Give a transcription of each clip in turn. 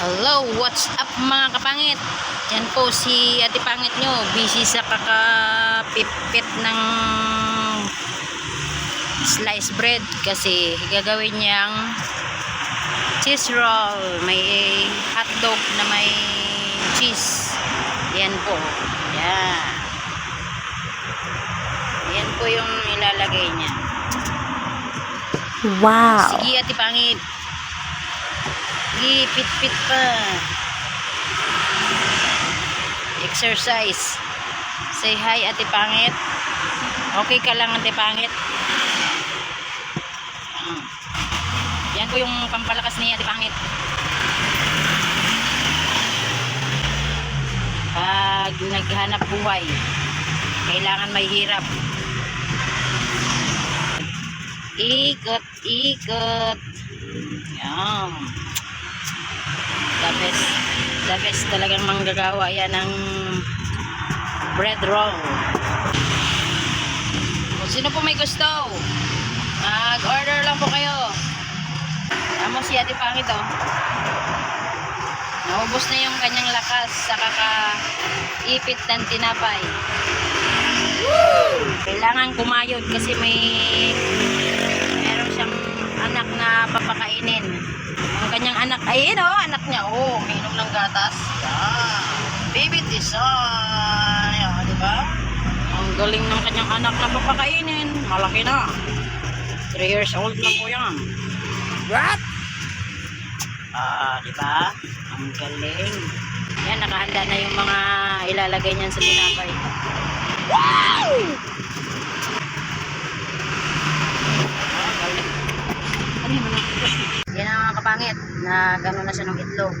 Hello, what's up mga kapangit? Yan po si Ate Pangit nyo, busy sa kakapipit ng slice bread kasi gagawin niyang cheese roll. May hotdog na may cheese. Yan po. Yan. Yan po yung ilalagay niya. Wow. Sige, Ate Pangit. Sige, pit-pit pa. Exercise. Say hi, Ate Pangit. Okay ka lang, Ate Pangit. Ah. Yan po yung pampalakas ni Ate Pangit. Pag naghanap buhay, kailangan may hirap. Ikot, ikot. Yan. The best, the best talagang manggagawa yan ng bread roll. Kung sino po may gusto, mag-order lang po kayo. Amo si Ate Pangit oh. Naubos na yung kanyang lakas sa kakaipit ng tinapay. Kailangan kumayod kasi may na papakainin. Ang kanyang anak, ay yun oh, anak niya, oh, umiinom ng gatas. Yan. Baby design. Yan, di ba? Ang galing ng kanyang anak na papakainin. Malaki na. 3 years old na po yan. What? Ah, di ba? Ang galing. Yan, nakahanda na yung mga ilalagay niyan sa tinapay. Wow! Ah, galing. Ano yun, ano? Yan kapangit na gano'n na siya ng itlog.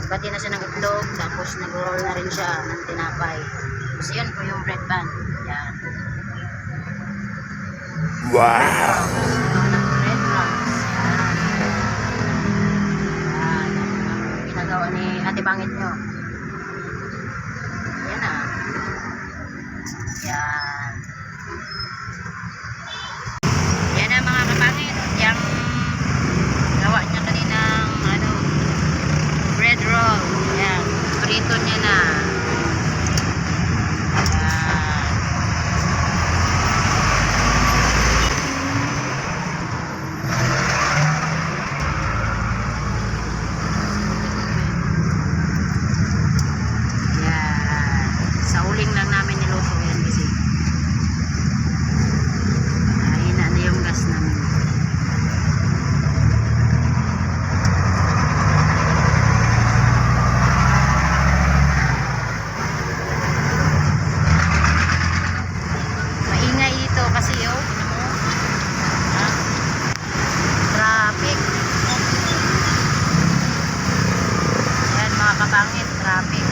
Nagbati na siya ng itlog, tapos nag-roll na rin siya ng tinapay. Tapos yun po yung bread bun. Yan. Wow. Traffic.